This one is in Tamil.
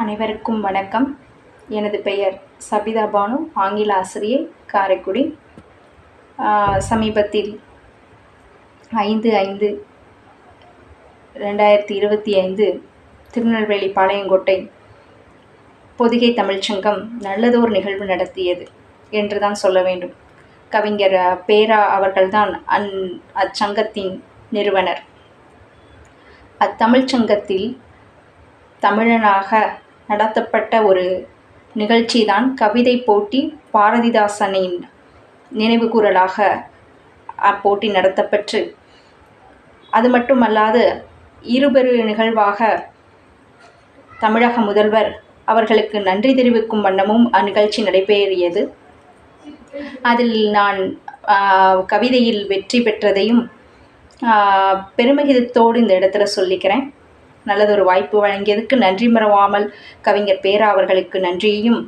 அனைவருக்கும் வணக்கம். எனது பெயர் சபிதா பானு ஆங்கில ஆசிரியை காரைக்குடி. சமீபத்தில் ஐந்து ஐந்து ரெண்டாயிரத்தி இருபத்தி ஐந்து திருநெல்வேலி பாளையங்கோட்டை பொதிகை தமிழ்ச்சங்கம் நல்லதோர் நிகழ்வு நடத்தியது என்று தான் சொல்ல வேண்டும். கவிஞர் பேரா அவர்கள்தான் அந் அச்சங்கத்தின் நிறுவனர். அத்தமிழ்ச்சங்கத்தில் தமிழனாக நடத்தப்பட்ட ஒரு நிகழ்ச்சி தான் கவிதை போட்டி பாரதிதாசனின் நினைவுகூரலாக அப்போட்டி நடத்தப்பெற்று. அது மட்டுமல்லாது இருபெரு நிகழ்வாக தமிழக முதல்வர் அவர்களுக்கு நன்றி தெரிவிக்கும் வண்ணமும் அந்நிகழ்ச்சி நடைபெறியது அதில் நான் கவிதையில் வெற்றி பெற்றதையும் பெருமிகிதத்தோடு இந்த இடத்துல சொல்லிக்கிறேன். நல்லதொரு வாய்ப்பு வழங்கியதுக்கு நன்றி மறவாமல் கவிஞர் பேரா அவர்களுக்கு நன்றியையும்